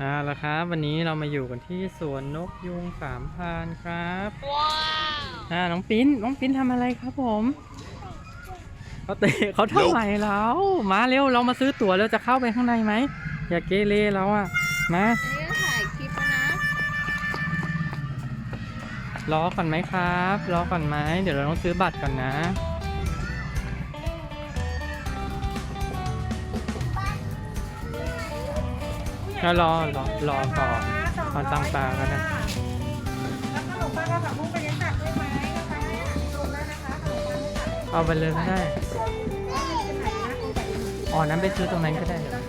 อ่าแล้วครับ วันนี้เรามาอยู่กันที่สวนนกยุงสามพรานครับว้าวอ่าน้องปิ้นน้องปิ้นทำอะไรครับผมเขาเตะเขาทำไมเรามาเร็วเรามาซื้อตั๋วแล้วจะเข้าไปข้างในไหมอย่าเกเรเราอะมาอันนี้ก็ถ่ายคลิปแล้วนะรอก่อนไหมครับรอก่อนไหมเดี๋ยวเราต้องซื้อบัตรก่อนนะ ก็รอรอรอก่อนตอนตั้งตากันนะแล้วขนมปังเราผักบุ้งไปเลี้ยงสัตว์ด้วยไหมนะคะลงแล้วนะคะขนมปังไม่ตัดเอาไปเลยก็ได้อ๋อนั้นไปซื้อตรงนั้นก็ได้เหรอ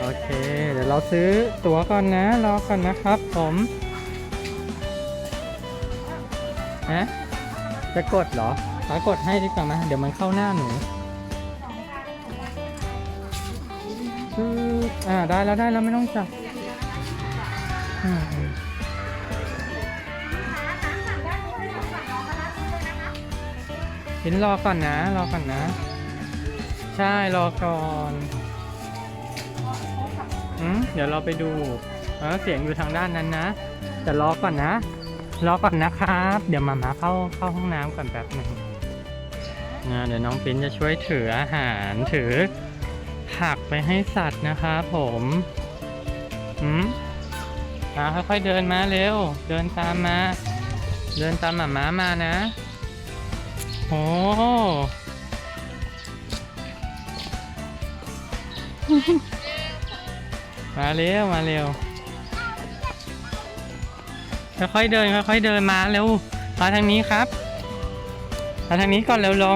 โอเค เดี๋ยวเราซื้อตั๋วก่อนนะ รอก่อนนะครับผมฮะจะกดเหรอขากดให้ดีกว่าไหมเดี๋ยวมันเข้าหน้าหนู อ่าได้แล้วได้แล้วไม่ต้องจับหินรอก่อนนะ รอก่อนนะ ใช่รอก่อนอืมเดี๋ยวเราไปดูเออเสียงอยู่ทางด้านนั้นนะ แต่รอก่อนนะ รอก่อนนะครับ เดี๋ยวมามาเข้าเข้าห้องน้ำก่อนแป๊บหนึ่งนะเดี๋ยวน้องปิ้นจะช่วยถืออาหารถือ ผักไปให้สัตว์นะครับผมอืมอ่าค่อยๆเดินมาเร็ว เดินตามมา เดินตามหมาม้ามานะ โอ้มาเร็ว มาเร็ว ค่อยๆเดินค่อยๆเดินมาเร็ว มาทางนี้ครับ มาทางนี้ก่อนเร็วล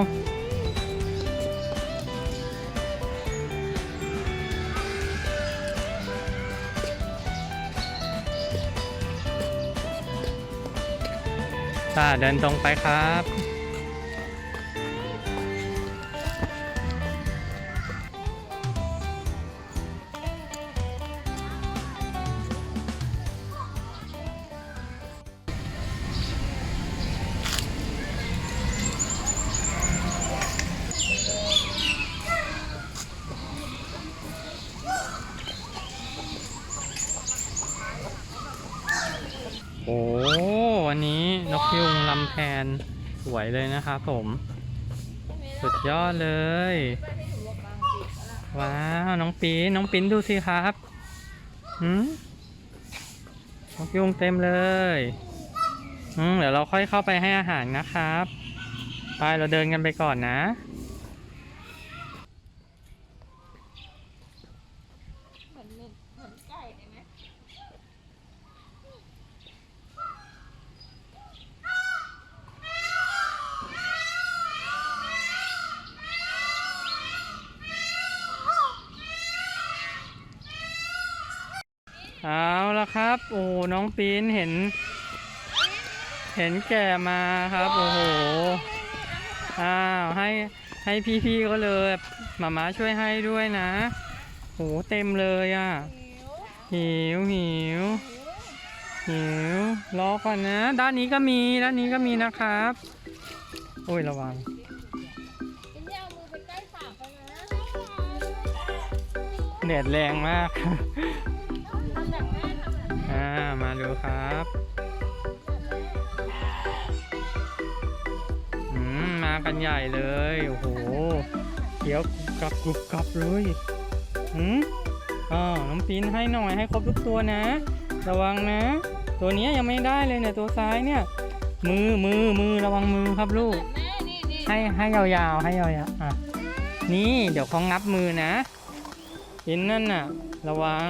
เดินตรงไปครับ นสวยเลยนะครับผม สุดยอดเลย ว้าว น้องปีนน้องปิ้นดูสิครับหืมนกยุงเต็มเลยอืมเดี๋ยวเราค่อยเข้าไปให้อาหารนะครับ ไปเราเดินกันไปก่อนนะ เหมือนเหมือนไก่เลยไหม เอาละครับ โอ้น้องปีนเห็น เห็นแก่มาครับ โอ้โหอ้าวให้ให้พี่ๆก็เลยมาม่าช่วยให้ด้วยนะโหเต็มเลยอะหิวหิวหิวรอก่อนนะ ด้านนี้ก็มีด้านนี้ก็มีนะครับ โอ้ยระวังกินยามือไปใกล้สากเลยนะแดดแรงมาก อ่า มาดูครับอืมมากันใหญ่เลย โอ้โหเขียวกรุบกรับกรุบกรับเลยอืมอ๋อน้องปีนให้หน่อยให้ครบทุกตัวนะ ระวังนะ ตัวนี้ยังไม่ได้เลยเนี่ยตัวซ้ายเนี่ย มือมือมือระวังมือครับลูก ให้ให้ยาวๆให้ยาวๆอะนี่เดี๋ยวเขางับมือนะปินนั่นน่ะ ระวัง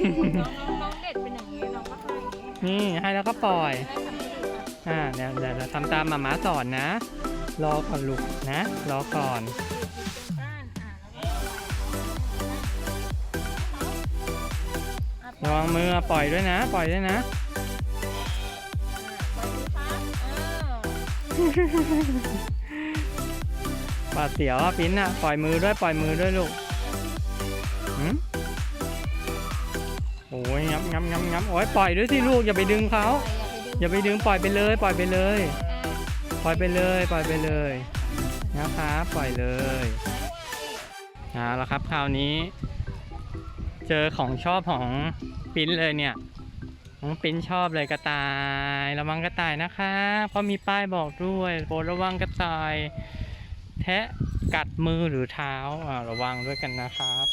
น้องน้องเด็ดเป็นอย่างนี้น้องก็ให้อย่างนี้นี่ให้แล้วก็ปล่อยให้ทำให้ดูอะอ่าเดี๋ยวเดี๋ยวเราทำตามหมาม้าสอนนะ รอก่อนลูกนะ รอก่อน บ้านอะแล้วก็ระวังมือปล่อยด้วยนะ ปล่อยด้วยนะ ปล่อยมือครับเออปาดเสียวอะปิ้นอะ ปล่อยมือด้วย ปล่อยมือด้วยลูก งับงับโอ้ยปล่อยด้วยสิลูกอย่าไปดึงเขาอย่าไปดึงปล่อยไปเลย ปล่อยไปเลย ปล่อยไปเลย ปล่อยไปเลยนะครับปล่อยเลยเอาละครับคราวนี้ เจอของชอบของปิ้นเลยเนี่ยน้องปิ้นชอบเลยกระต่าย ระวังกระต่ายนะคะเพราะมีป้ายบอกด้วยโปรดระวังกระต่าย แทะกัดมือหรือเท้าอ่าระวังด้วยกันนะครับ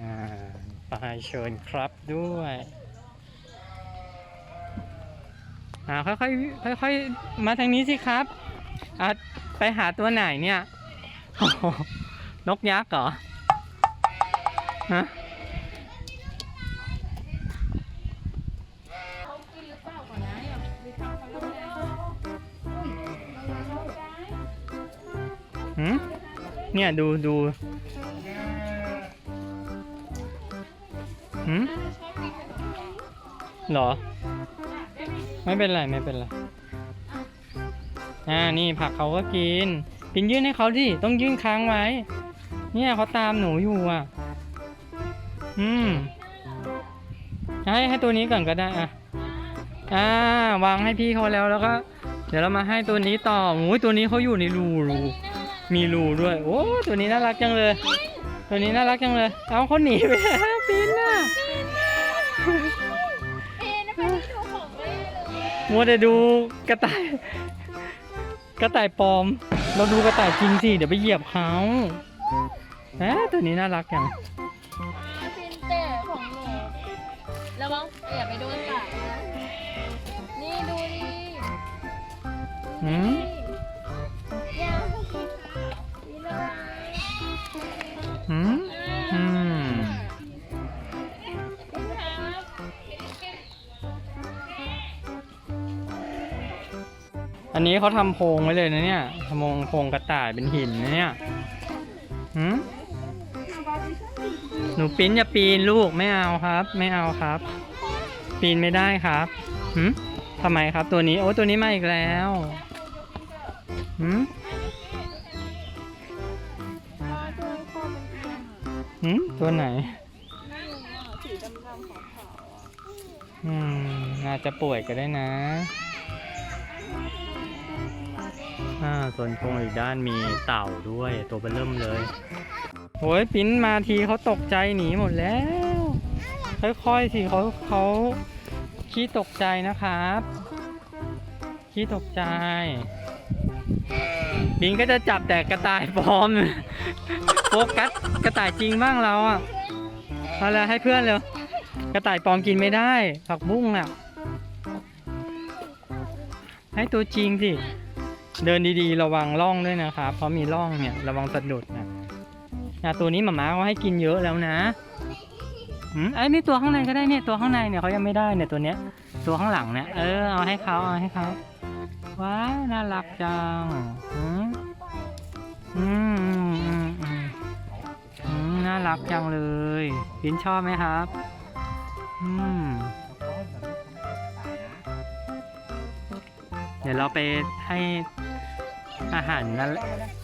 อ่า ไปเชิญครับด้วยอ่าค่อยๆค่อยๆมาทางนี้สิครับอะไปหาตัวไหนเนี่ยโอ้โหนกยักษ์เหรอฮะเขากินหรือเปล่าก่อนนะอย่าไหืมหรอ ไม่เป็นไรไม่เป็นไร อ่า นี่ผักเขาก็กิน ปินยื่นให้เขาดิ ต้องยื่นค้างไว้ เนี่ยเขาตามหนูอยู่อะ อืม ให้ให้ตัวนี้ก่อนก็ได้อะ อ่า วางให้พี่เขาแล้วแล้วก็ เดี๋ยวเรามาให้ตัวนี้ต่อโอ้ยตัวนี้เขาอยู่ในรูรูมีรูด้วย โอ้ ตัวนี้น่ารักจังเลย ตัวนี้น่ารักจังเลย เอาเขาหนีไปแล้ว มัวแต่ดูกระต่าย กระต่ายปลอม เราดูกระต่ายจริงสิ เดี๋ยวไปเหยียบเขาแหมตัวนี้น่ารักจังฟินเต้ของหนูระวังอย่าไปโดนปากนะนี่ดูดิหืม อันนี้เขาทำโพงไว้เลยนะเนี่ยทำโพงโพงกระต่ายเป็นหินนะเนี่ยหืมหนูปิ้นอย่าปีนลูกไม่เอาครับ ไม่เอาครับ ปีนไม่ได้ครับหืมทำไมครับตัวนี้ โอ้ตัวนี้มาอีกแล้วหืมหืมตัวไหนอืมอาจจะป่วยก็ได้นะ อ่าส่วนตรงอีกด้านมีเต่าด้วยตัวเบอเริ่มเลยโอ้ยปิ้นมาทีเขาตกใจหนีหมดแล้ว ค่อยๆสิเขาเขาขี้ตกใจนะครับขี้ตกใจบินก็จะจับแต่กระต่ายปลอมโฟกัสกระต่ายจริงบ้างเราอะเอาละให้เพื่อนเร็วกระต่ายปลอมกินไม่ได้ผักบุ้งอะ ให้ตัวจริงสิ เดินดีๆ ระวังร่องด้วยนะครับ เพราะมีร่องเนี่ยระวังสะดุดนะนะตัวนี้หมาม้าเขาให้กินเยอะแล้วนะอืมไอ้นี่ตัวข้างในก็ได้เนี่ยตัวข้างในเนี่ยเขายังไม่ได้เนี่ยตัวเนี้ย ตัวข้างหลังเนี่ย เออเอาให้เขาเอาให้เขาว้าน่ารักจังอืมอืมอืมอืมอืมอืมน่ารักจังเลยพินชอบไหมครับ อืมเดี๋ยวเราไปให้ อาหารนั้น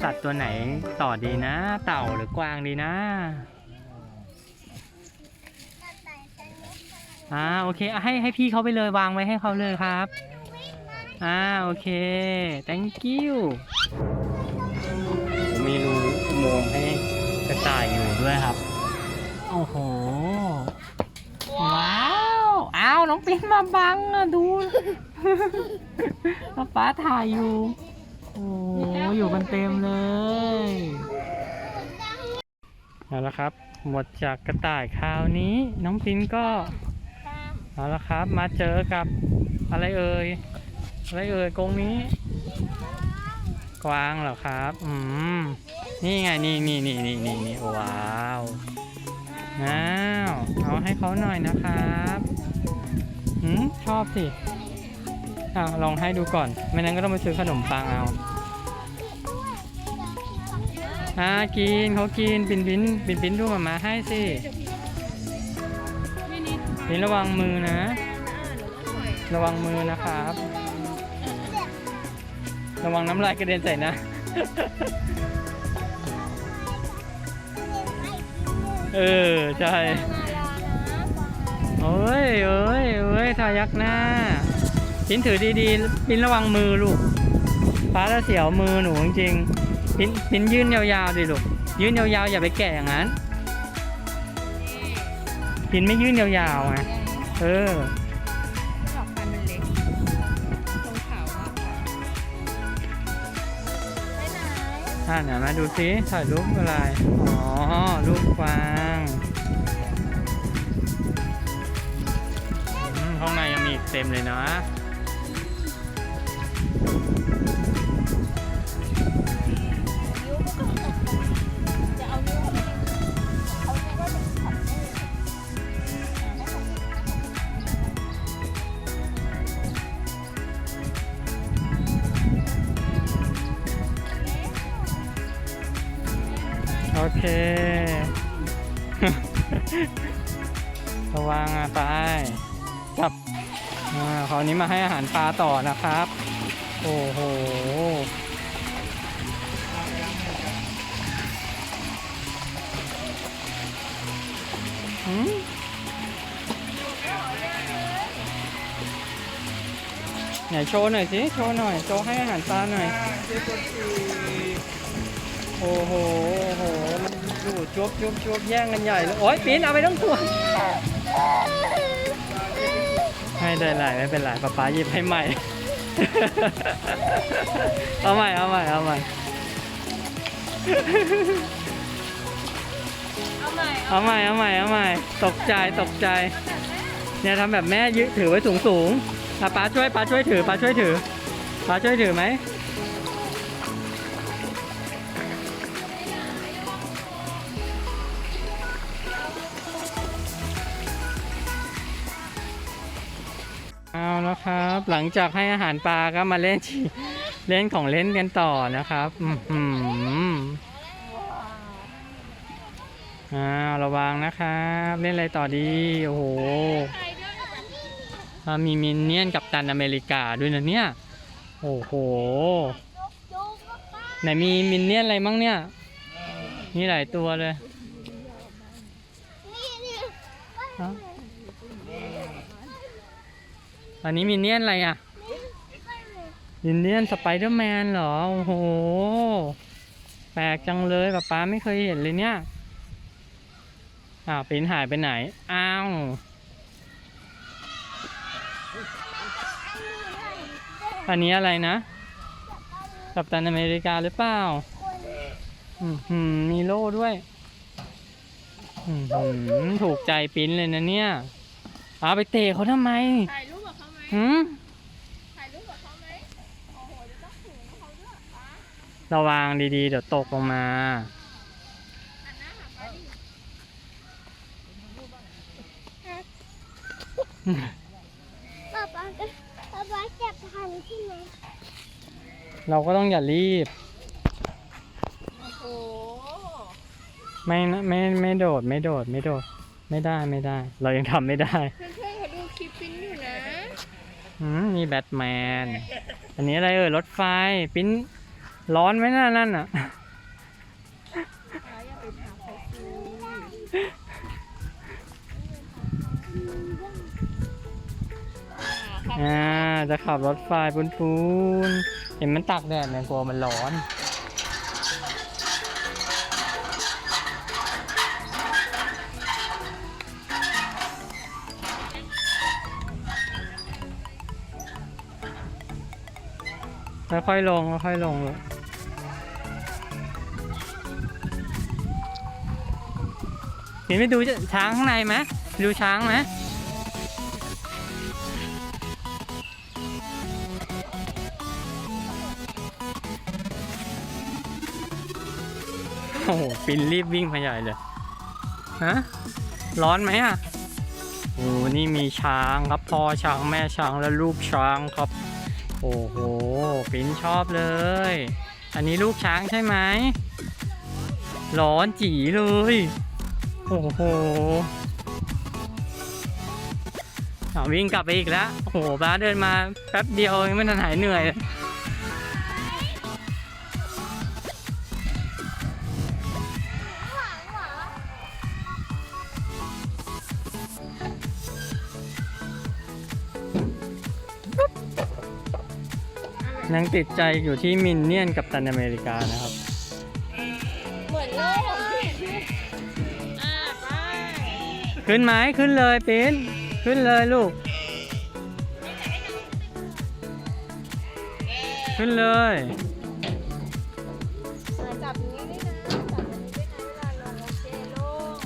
สัตว์ตัวไหนต่อดีนะ เต่าหรือกวางดีนะ อ่าโอเคให้ให้พี่เขาไปเลยวางไว้ให้เขาเลยครับ อ่าโอเค thank you ผมมีรูอุโมงให้กระต่ายอยู่ด้วยครับ โอ้โห ว้าว อ้าว น้องปิ๊นมาบังอะดู ป้าป้าถ่ายอยู่ โอ้อยู่กันเต็มเลยเอาละครับ หมดจากกระต่ายคราวนี้ น้องปิ๊นก็เอาละครับ มาเจอกับอะไรเอ่ยอะไรเอ่ยกรงนี้ กวางเหรอครับ อืมนี่ไงนี่นี่นี่นี่นี่นี่ว้าวอ้าวเอาให้เขาหน่อยนะครับหืมชอบสิ อะลองให้ดูก่อน ไม่นั้นก็ต้องไปซื้อขนมปังเอาอ่ากินเขากินปินปินปินปินดูมามาให้สิไม่นิดปินระวังมือนะ ระวังมือนะครับ ระวังน้ำลายกระเด็นใส่นะเออใช่โอ้ยเอ้ยเอ้ยทายักหน้า ปินถือดีๆปินระวังมือลูกฟ้าจะเสียวมือหนูจริงๆปินปินยื่นยาวๆดิลูกยื่นยาวๆอย่าไปแกะอย่างนั้นปินไม่ยื่นยาวๆไงเออดอกพันธุ์มันเล็กตรงขาวมากกว่าไปไหนอ่าไหนมาดูซิถ่ายรูปอะไรอ๋อรูปกวางอืมข้างในยังมีอีกเต็มเลยนะ เค ระวังอะไปจับอ่าคราวนี้มาให้อาหารปลาต่อนะครับ โอ้โหหืมไหนโชว์หน่อยสิโชว์หน่อยโชว์ให้อาหารปลาหน่อย โอ้โหโอ้โห ดูจบจวบจวบแย่งกันใหญ่เลยโอ๊ยปีนเอาไปทั้งตัว ให้ได้หลายไม่เป็นไรป๊าป๊าหยิบให้ใหม่ เอาใหม่ เอาใหม่ เอาใหม่ เอาใหม่เอาใหม่ เอาใหม่ เอาใหม่ ตกใจ ตกใจ เนี่ยทำแบบแม่ยืถือไว้สูงสูงๆอะป๊าช่วยป๊าช่วยถือป๊าช่วยถือป๊าช่วยถือไหม แล้วครับ หลังจากให้อาหารปลาก็มาเล่นที่เล่นของเล่นกันต่อนะครับอือหืออ่าระวังนะครับ เล่นอะไรต่อดี โอ้โหใครด้วยอ่ามีมินเนี่ยนกับตันอเมริกาด้วยนะเนี่ย โอ้โหจุ๊บป้าไหนมีมินเนี่ยนอะไรมั่งเนี่ย มีหลายตัวเลยนี่นี่ฮะ อันนี้มินเนี่ยนอะไรอะมินเนี่ยนสไปเดอร์แมนเหรอ โอ้โห แปลกจังเลยป๊าป๊าไม่เคยเห็นเลยเนี่ย อ้าวปินหายไปไหน อ้าวอันนี้อะไรนะ กัปตันอเมริกาหรือเปล่า อือหือมีโล่ด้วย อือหือถูกใจปิ้นเลยนะเนี่ย เอาไปเตะเขาทำไมถ่ หมหืมถ่ายรูปกับเขาไหมโอ้โหจะต้องถือเขาด้วยป้าระวังดีๆ เดี๋ยวตกลงมาหันหน้าหาป้าดิป๊าป๊าก็ป๊าป๊าเก็บทันใช่ไหมเราก็ต้องอย่ารีบ โอ้โหไม่นะไม่ไม่โดดไม่โดดไม่โดด ไม่ได้ไม่ได้ เรายังทำไม่ได้ เพื่อนๆเขาดูคลิปปิ้นอยู่นะ อืมมีแบทแมน อันนี้อะไรเอ่ยรถไฟ ปิ้นร้อนไหมน่นนั่นอะ อ่า จะขับรถไฟปุนปูนๆเห็นมันตากแดดเนี่ยกลัวมันร้อน ค่อยๆลงค่อยๆลงเลูกเห็นไปดูช้างข้างในไหมดูช้างไหมโอ้โหปินรีบวิ่งมาใหญ่เลย ฮะ ร้อนไหมอะ โอ้นี่มีช้างครับพ่อช้างแม่ช้างและลูกช้างครับ โอ้โหปินชอบเลย อันนี้ลูกช้างใช่ไหมร้อนจีเลย โอ้โหวิ่งกลับไปอีกแล้ว โอ้โหบ้าเดินมาแป๊บเดียวยังไม่ทันหายเหนื่อย ติดใจอยู่ที่มินเนี่ยนกับตันอเมริกานะครับ เหมือนโลกอ่าไปขึ้นไหมขึ้นเลยปิ้นขึ้นเลยลูก ขึ้นเลย เออจับอย่างนี้ด้วยนะ จับอย่างนี้ด้วยนะเวลาลงโอเคลง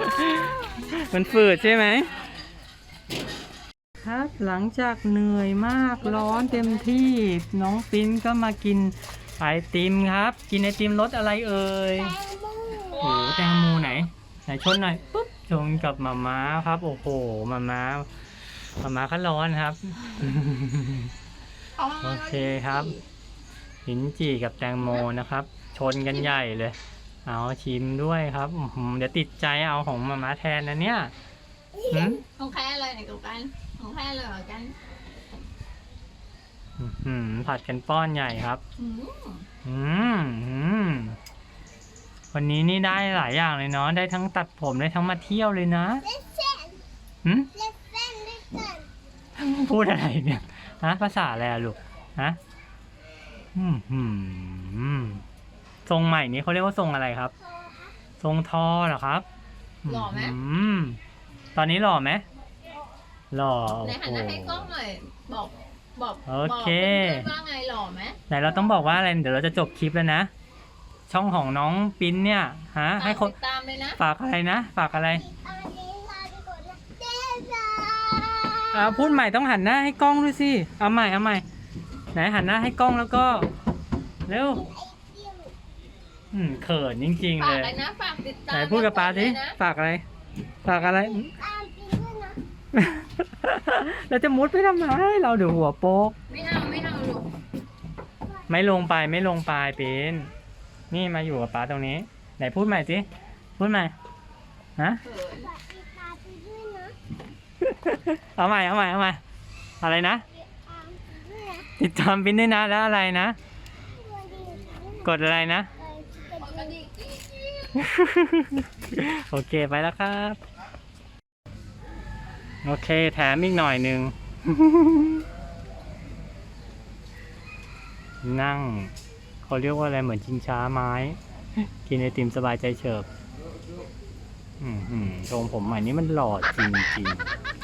โอเค มันฝืดใช่ไหมครับ หลังจากเหนื่อยมากร้อนเต็มที่ น้องปิ้นก็มากินไอติมครับ กินไอติมรสอะไรเอ่ยแตงโมโอ้โหแตงโมไหนไหนชนหน่อยปุ๊บชนกับมาม้าครับ โอ้โหมาม้ามาม้าก็ร้อนครับ โอเคครับหินจี่กับแตงโมนะครับ ชนกันใหญ่เลย เอาชิมด้วยครับอื้อหือเดี๋ยวติดใจเอาของมาม้าแทนนะเนี่ยหืมของใครอร่อยไหนกับกัน ของใครอร่อยกว่ากันอื้อหือผัดกันป้อนใหญ่ครับ อืมอืมอืมวันนี้นี่ได้หลายอย่างเลยเนาะ ได้ทั้งตัดผมได้ทั้งมาเที่ยวเลยนะเลสเซ่นหืม เลสเซ่นเลสเซ่นพูดอะไรเนี่ยฮะภาษาอะไรอะลูกฮะอืมหืมทรงใหม่นี้เขาเรียกว่าทรงอะไรครับ ทรงทอเหรอครับหล่อไหม มตอนนี้หล่อไหม ห ล่อไหนโอ้หันโห หน้าให้กล้องหน่อยบอกบอกโอเคบอกเพื่อนๆว่าไงหล่อไหม ไหนเราต้องบอกว่าอะไร เดี๋ยวเราจะจบคลิปแล้วนะ ช่องของน้องปิ้นเนี่ยฮะให้คนติดตามเลยนะ ฝากอะไรนะ ฝากอะไรอันนี้มาดีกว่านะเจ๊จ้าอ่าพูดใหม่ต้องหันหน้าให้กล้องด้วยสิเอาใหม่เอาใหม่ไหนหันหน้าให้กล้องแล้วก็เร็วไอติมอืมเขินจริงๆ ฝาเลกย อะไรนะ ฝากติดตามไหนพูดกับป้าสิเลยนะฝากอะไร ฝากอะไรตามกินด้วยนะ เราจะมุดไปทำไม เราเดี๋ยวหัวโป๊ก ไม่เอาไม่เอาลูกไม่ลงไปไม่ลงไปเป็นนี่มาอยู่กับป้าตรงนี้ ไหนพูดใหม่สิ พูดใหม่ ฮะ เขินฝากติดตามกินด้วยนะเอาใหม่เอาใหม่เอาใหม่อะไรนะ ติดตามกินด้วยนะติดตามปิ้นด้วยนะแล้วอะไรนะวันดีค่ะกดอะไรนะเออจะกดกระดิ่งโอเคไปแล้วครับ โอเค แถมอีกหน่อยหนึ่ง นั่ง เขาเรียกว่าอะไรเหมือนชิงช้าไม้ กินไอติมสบายใจเฉิบชมอืมผมใหม่นี้มันหล่อจริงจริงๆ